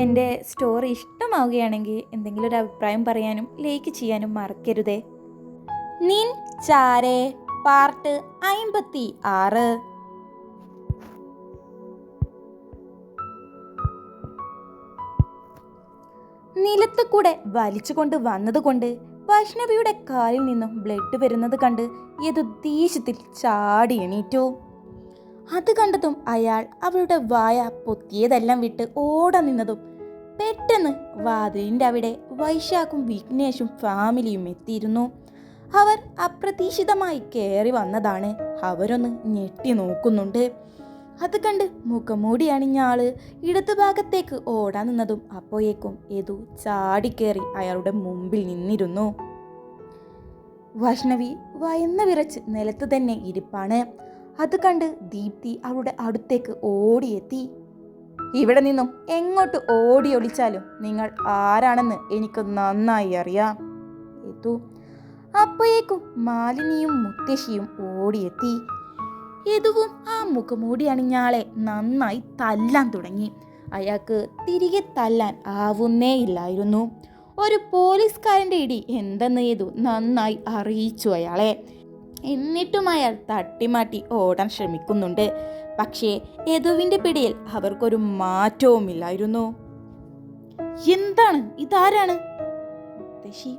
എന്റെ സ്റ്റോറി ഇഷ്ടമാവുകയാണെങ്കിൽ എന്തെങ്കിലും ഒരു അഭിപ്രായം പറയാനും ലൈക്ക് ചെയ്യാനും മറക്കരുതേ. നിൻ ചാരേ പാർട്ട് അമ്പത്തി ആറ് കൂടെ വലിച്ചുകൊണ്ട് വന്നതുകൊണ്ട് കാലിൽ നിന്നും ബ്ലഡ് വരുന്നത് കണ്ട് അത് കണ്ടതും അയാൾ അവളുടെ വായ പൊത്തിയതെല്ലാം വിട്ട് ഓടാൻ നിന്നതും പെട്ടെന്ന് വാതിലിന്റെ അവിടെ വൈശാഖും വിഘ്നേഷും ഫാമിലിയും എത്തിയിരുന്നു. അവർ അപ്രതീക്ഷിതമായി കയറി വന്നതാണ്. അവരൊന്ന് ഞെട്ടി നോക്കുന്നുണ്ട്. അത് കണ്ട് മുഖംമൂടി അണിഞ്ഞ ആൾ ഇടതുഭാഗത്തേക്ക് ഓടാൻ നിന്നതും അപ്പോയേക്കും ഏതു ചാടിക്കേറി അയാളുടെ മുമ്പിൽ നിന്നിരുന്നു. വൈഷ്ണവി വയന്ന് വിറച്ച് നിലത്ത് തന്നെ ഇരിപ്പാണ്. അത് കണ്ട് ദീപ്തി അവളുടെ അടുത്തേക്ക് ഓടിയെത്തി. ഇവിടെ നിന്നും എങ്ങോട്ട് ഓടി ഒളിച്ചാലും നിങ്ങൾ ആരാണെന്ന് എനിക്ക് നന്നായി അറിയാം. എത്തു. അപ്പോയേക്കും മാലിനിയും മുത്തശ്ശിയും ഓടിയെത്തി. യദുവും ആ മുഖമൂടി അണിഞ്ഞാളെ നന്നായി തല്ലാൻ തുടങ്ങി. അയാൾക്ക് തിരികെ തല്ലാൻ ആവുന്നേ ഇല്ലായിരുന്നു ഒരു പോലീസുകാരന്റെ ഇടി എന്തെന്ന് യദു നന്നായി അറിയിച്ചു അയാളെ. എന്നിട്ടും അയാൾ തട്ടിമാറ്റി ഓടാൻ ശ്രമിക്കുന്നുണ്ട്. പക്ഷേ യദുവിന്റെ പിടിയിൽ അവർക്കൊരു മാറ്റവുമില്ലായിരുന്നു. എന്താണ്? ഇതാരാണ്? മുത്തശ്ശി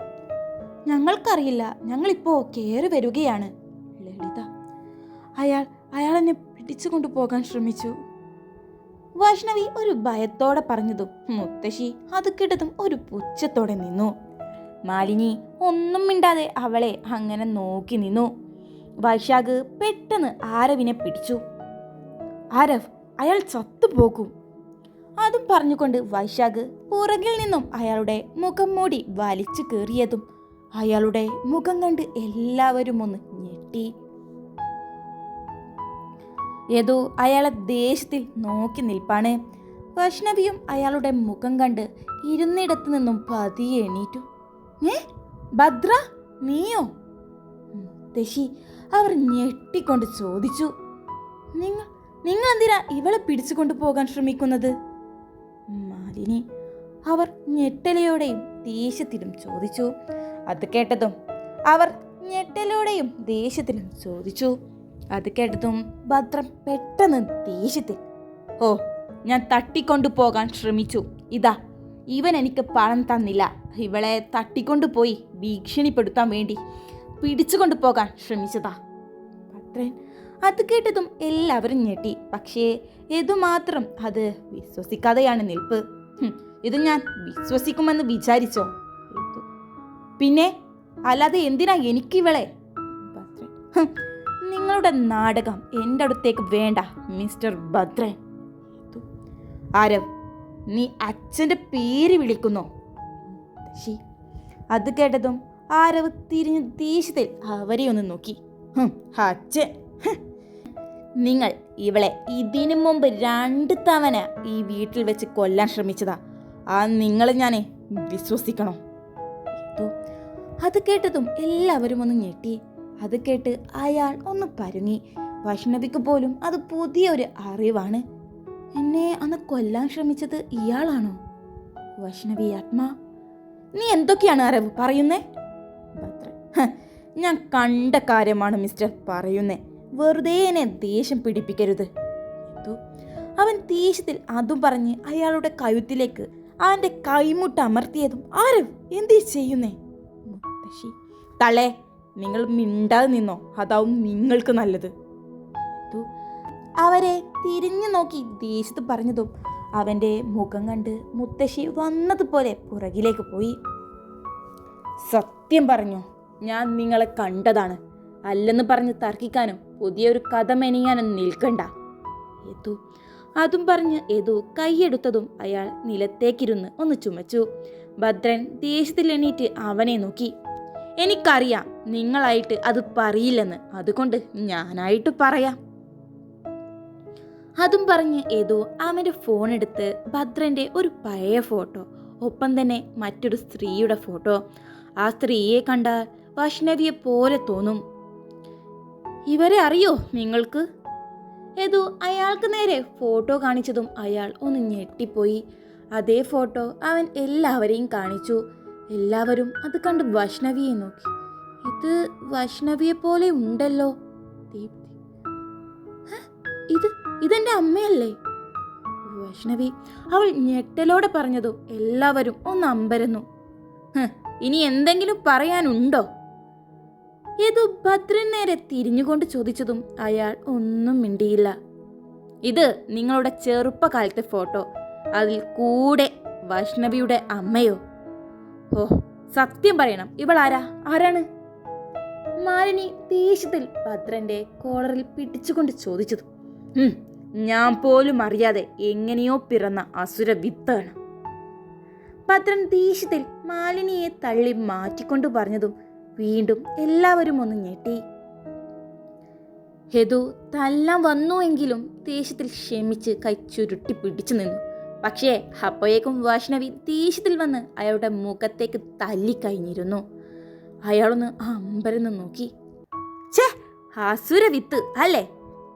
ഞങ്ങൾക്കറിയില്ല. ഞങ്ങളിപ്പോ കയറി വരികയാണ്. ലളിത അയാൾ അയാൾ എന്നെ പിടിച്ചുകൊണ്ടു പോകാൻ ശ്രമിച്ചു. വൈഷ്ണവി ഒരു ഭയത്തോടെ പറഞ്ഞതും മുത്തശ്ശി അത് കിട്ടതും ഒരു പുച്ഛത്തോടെ നിന്നു. മാലിനി ഒന്നും മിണ്ടാതെ അവളെ അങ്ങനെ നോക്കി നിന്നു. വൈശാഖ് പെട്ടെന്ന് ആരവിനെ പിടിച്ചു. ആരവ് അയാൾ ചത്തുപോകും. അതും പറഞ്ഞുകൊണ്ട് വൈശാഖ് പുറകിൽ നിന്നും അയാളുടെ മുഖം മൂടി വലിച്ചു കയറിയതും അയാളുടെ മുഖം കണ്ട് എല്ലാവരും ഒന്ന് ഞെട്ടി. ഏതോ അയാളെ ദേഷ്യത്തിൽ നോക്കി നിൽപ്പാണ്. വൈഷ്ണവിയും അയാളുടെ മുഖം കണ്ട് ഇരുന്നിടത്ത് നിന്നും പതിയെ എണീറ്റു. ഏ? ഭദ്ര? നീയോ? മുത്തശ്ശി അവർ ഞെട്ടിക്കൊണ്ട് ചോദിച്ചു നിങ്ങൾ നിങ്ങൾ എന്തിനാ ഇവളെ പിടിച്ചുകൊണ്ടു പോകാൻ ശ്രമിക്കുന്നത്? മാലിനി അവർ ഞെട്ടലയോടെയും ദേഷ്യത്തിലും ചോദിച്ചു. അത് കേട്ടതും അവർ ഞെട്ടലോടെയും ദേഷ്യത്തിലും ചോദിച്ചു. അത് കേട്ടതും ഭദ്രം പെട്ടെന്ന് ദേഷ്യത്തിൽ ഓ ഞാൻ തട്ടിക്കൊണ്ടു പോകാൻ ശ്രമിച്ചു. ഇതാ ഇവൻ എനിക്ക് പണം തന്നില്ല. ഇവളെ തട്ടിക്കൊണ്ടുപോയി ഭീഷണിപ്പെടുത്താൻ വേണ്ടി പിടിച്ചുകൊണ്ടു പോകാൻ ശ്രമിച്ചതാ. ഭദ്രൻ അത് കേട്ടതും എല്ലാവരും ഞെട്ടി. പക്ഷേ ഇതു മാത്രം അത് വിശ്വസിക്കാതെയാണ് നിൽപ്പ്. ഇത് ഞാൻ വിശ്വസിക്കുമെന്ന് വിചാരിച്ചോ. പിന്നെ അല്ലാതെ എന്തിനാ എനിക്കിവളെ? നിങ്ങളുടെ നാടകം എന്റെ അടുത്തേക്ക് വേണ്ട മിസ്റ്റർ ഭദ്രൻ. ആരവ് നീ അച്ഛന്റെ പേര് വിളിക്കുന്നു? അത് കേട്ടതും ആരവ് തിരിഞ്ഞ് ദേഷ്യത്തിൽ അവരെ ഒന്ന് നോക്കി. ഹും, അച്ഛൻ. നിങ്ങൾ ഇവളെ ഇതിനു മുമ്പ് രണ്ട് തവണ ഈ വീട്ടിൽ വെച്ച് കൊല്ലാൻ ശ്രമിച്ചതാ. ആ നിങ്ങളെ ഞാനേ വിശ്വസിക്കണോ. അത് കേട്ടതും എല്ലാവരും ഒന്ന് ഞെട്ടി. അത് കേട്ട് അയാൾ ഒന്ന് പരുങ്ങി. വൈഷ്ണവിക്ക് പോലും അത് പുതിയൊരു അറിവാണ്. എന്നെ അന്ന് കൊല്ലാൻ ശ്രമിച്ചത് ഇയാളാണോ? വൈഷ്ണവി ആത്മാ. നീ എന്തൊക്കെയാണ് അറിവ് പറയുന്നേ? ഭദ്രൻ. ഞാൻ കണ്ട കാര്യമാണ് മിസ്റ്റർ പറയുന്നേ. വെറുതെ എന്നെ ദേഷ്യം പിടിപ്പിക്കരുത്. അവൻ ദേഷ്യത്തിൽ അതും പറഞ്ഞ് അയാളുടെ കഴുത്തിലേക്ക് അവന്റെ കൈമുട്ട് അമർത്തിയതും ആരും? എന്തേ ചെയ്യുന്നേ? മുത്തശ്ശി. തളേ നിങ്ങൾ മിണ്ടാതെ നിന്നോ? അതാവും നിങ്ങൾക്ക് നല്ലത്. അവരെ തിരിഞ്ഞു നോക്കി ദേഷ്യത്ത് പറഞ്ഞതും അവന്റെ മുഖം കണ്ട് മുത്തശ്ശി വന്നതുപോലെ പുറകിലേക്ക് പോയി. സത്യം പറഞ്ഞു ഞാൻ നിങ്ങളെ കണ്ടതാണ്. അല്ലെന്ന് പറഞ്ഞ് തർക്കിക്കാനും പുതിയൊരു കഥ മെനിയാനും നിൽക്കണ്ട. യതു അതും പറഞ്ഞ് യതു കൈയെടുത്തതും അയാൾ നിലത്തേക്കിരുന്ന് ഒന്ന് ചുമച്ചു. ഭദ്രൻ ദേഷ്യത്തിൽ എണീറ്റ് അവനെ നോക്കി. എനിക്കറിയാം നിങ്ങളായിട്ട് അത് പറയില്ലെന്ന്. അതുകൊണ്ട് ഞാനായിട്ട് പറയാം. അതും പറഞ്ഞ് ഏതോ അവന്റെ ഫോൺ എടുത്ത് ഭദ്രന്റെ ഒരു പഴയ ഫോട്ടോ ഒപ്പം തന്നെ മറ്റൊരു സ്ത്രീയുടെ ഫോട്ടോ ആ സ്ത്രീയെ കണ്ടാൽ വൈഷ്ണവിയെ പോലെ തോന്നും. ഇവരെ അറിയോ നിങ്ങൾക്ക്? ഏതോ അയാൾക്ക് നേരെ ഫോട്ടോ കാണിച്ചതും അയാൾ ഒന്ന് ഞെട്ടിപ്പോയി. അതേ ഫോട്ടോ അവൻ എല്ലാവരെയും കാണിച്ചു. എല്ലാവരും അത് കണ്ട് വൈഷ്ണവിയെ നോക്കി. ഇത് വൈഷ്ണവിയെ പോലെ ഉണ്ടല്ലോ. ദീപ്തി? ഇത് ഇതെന്റെ അമ്മയല്ലേ? വൈഷ്ണവി അവൾ ഞെട്ടലോടെ പറഞ്ഞതും എല്ലാവരും ഒന്ന് അമ്പരന്നു. "ഹ്, ഇനി എന്തെങ്കിലും പറയാനുണ്ടോ? ഏതോ ഭദ്രൻ നേരെ തിരിഞ്ഞുകൊണ്ട് ചോദിച്ചതും അയാൾ ഒന്നും മിണ്ടിയില്ല. ഇത് നിങ്ങളുടെ ചെറുപ്പകാലത്തെ ഫോട്ടോ. അതിൽ കൂടെ വൈഷ്ണവിയുടെ അമ്മയോ? ഓ സത്യം പറയണം. ഇവൾ ആരാ? ആരാണ്? മാലിനി ദേഷ്യത്തിൽ ഭദ്രന്റെ കോളറിൽ പിടിച്ചുകൊണ്ട് ചോദിച്ചത് ഞാൻ പോലും അറിയാതെ എങ്ങനെയോ പിറന്ന അസുര വിത്താണ്. ഭദ്രൻ ദേഷ്യത്തിൽ മാലിനിയെ തള്ളി മാറ്റിക്കൊണ്ട് പറഞ്ഞതും വീണ്ടും എല്ലാവരും ഒന്ന് ഞെട്ടി. ഹെതു തല്ലാം വന്നു എങ്കിലും ദേഷ്യത്തിൽ ക്ഷമിച്ച് കൈ ചുരുട്ടി പിടിച്ചു നിന്നു. പക്ഷേ അപ്പോഴേക്കും വൈഷ്ണവി ദേഷ്യത്തിൽ വന്ന് അയാളുടെ മുഖത്തേക്ക് തല്ലിക്കഴിഞ്ഞിരുന്നു അയാളൊന്ന് അമ്പരന്ന് നോക്കി. ഛേ അസുര വിത്ത് അല്ലേ?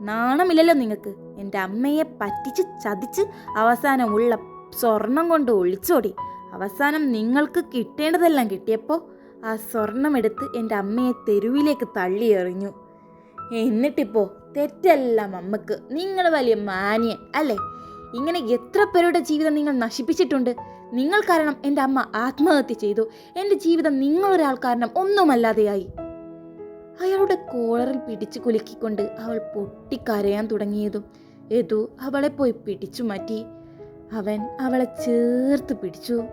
നാണമില്ലല്ലോ നിങ്ങൾക്ക്. എന്റെ അമ്മയെ പറ്റിച്ച് ചതിച്ച് അവസാനമുള്ള സ്വർണം കൊണ്ട് ഒളിച്ചോടി. അവസാനം നിങ്ങൾക്ക് കിട്ടേണ്ടതെല്ലാം കിട്ടിയപ്പോൾ ആ സ്വർണമെടുത്ത് എന്റെ അമ്മയെ തെരുവിലേക്ക് തള്ളി എറിഞ്ഞു എന്നിട്ടിപ്പോൾ തെറ്റെല്ലാം അമ്മയ്ക്ക്. നിങ്ങൾ വലിയ മാന്യൻ അല്ലേ? ഇങ്ങനെ എത്ര പേരുടെ ജീവിതം നിങ്ങൾ നശിപ്പിച്ചിട്ടുണ്ട്? നിങ്ങൾ കാരണം എന്റെ അമ്മ ആത്മഹത്യ ചെയ്തു. എന്റെ ജീവിതം നിങ്ങളൊരാൾ കാരണം ഒന്നുമല്ലാതെയായി. അയാളുടെ കോളറിൽ പിടിച്ചു കുലുക്കിക്കൊണ്ട് അവൾ പൊട്ടിക്കരയാൻ തുടങ്ങിയതും യദു അവളെ പോയി പിടിച്ചു മാറ്റി. അവൻ അവളെ ചേർത്ത് പിടിച്ചു.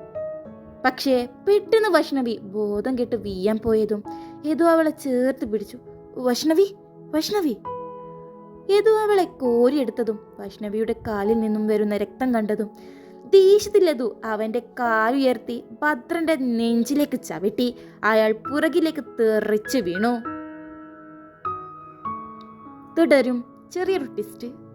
പക്ഷേ പെട്ടെന്ന് വൈഷ്ണവി ബോധം കെട്ട് വീയാൻ പോയതും യദു അവളെ ചേർത്ത് പിടിച്ചു. വൈഷ്ണവി? വൈഷ്ണവി? യദു അവളെ കോരിയെടുത്തതും വൈഷ്ണവിയുടെ കാലിൽ നിന്നും വരുന്ന രക്തം കണ്ടതും ദേഷ്യത്തിലതു അവന്റെ കാലുയർത്തി ഭദ്രന്റെ നെഞ്ചിലേക്ക് ചവിട്ടി അയാൾ പുറകിലേക്ക് തെറിച്ചു വീണു. തുടരും ചെറിയൊരു ട്വിസ്റ്റ്